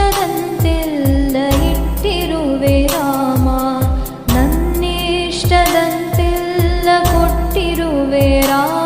ಇಷ್ಟದಂತೆಲ್ಲ ಇಟ್ಟಿರುವೆ ರಾಮ ನನ್ನಿಷ್ಟದ मेरा